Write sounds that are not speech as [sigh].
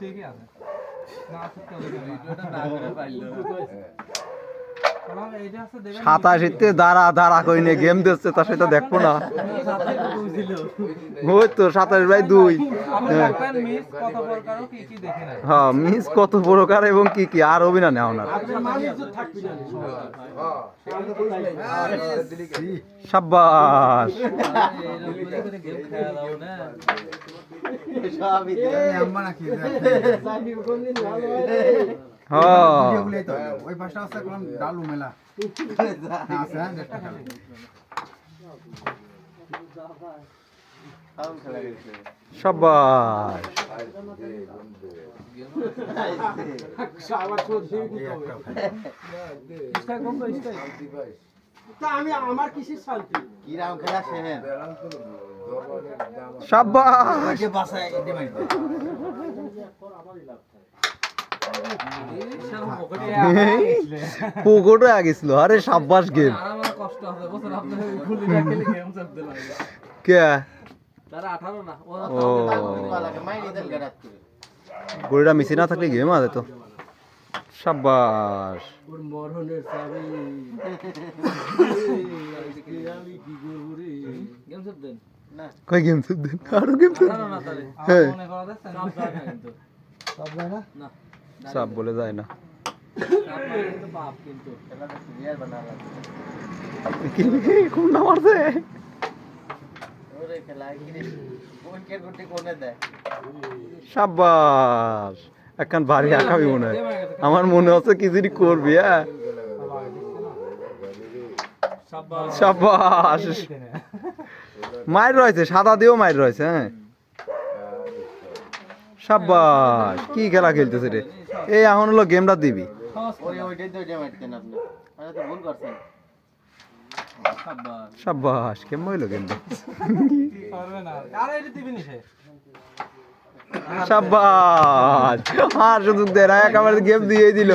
ശരിയാണ്. সাতাশিতে দাঁড়া দাঁড়া কই নিয়ে গেম দিচ্ছে তা সেটা দেখব না ওই তো সাতাশ বাই দুই হ্যাঁ। মিস কত প্রকার হ্যাঁ এবং কি কি আর অভিনা নেওয়া ওনার সাব্বাস না হ্যাঁ ওই পাঁচটা আছে কোন ডালু মেলা আছে হ্যাঁ চেষ্টা খেলা সাব্বাস। কিরাম খেলা শেহেন সাব্বাস। আগেছিল আরে সাব্বাস গেম। কে? তারা 18 না ও। ও গড়িটা মিশি না থাকলে গেম আছে তো। সাব্বাস [laughs] ওর মরণের চাবি আমি কি করব রে গেম চাপ দেন? কয় গেম তো দেন? আরও গেম তো না হ্যাঁ। মনে করা যাচ্ছে না। চাপ যায় না। সব যায় না। না সাপ বলে যায় না কোন না মারছে সাব্বাস। একখান ভারী আঁকাবি মনে হয়। আমার মনে হচ্ছে কি যদি করবি হ্যাঁ? সাব্বাস। মায়ের রয়েছে, সাদা দিয়েও মায়ের রয়েছে হ্যাঁ। সাব্বাস, কি খেলা খেলতেছে রে। এই এখন হলো গেমটা দিবি। সাব্বাস, কেমন হইল গেমটা? সাব্বাস, আর সুযোগ দেয় একেবারে গেম দিয়ে দিল।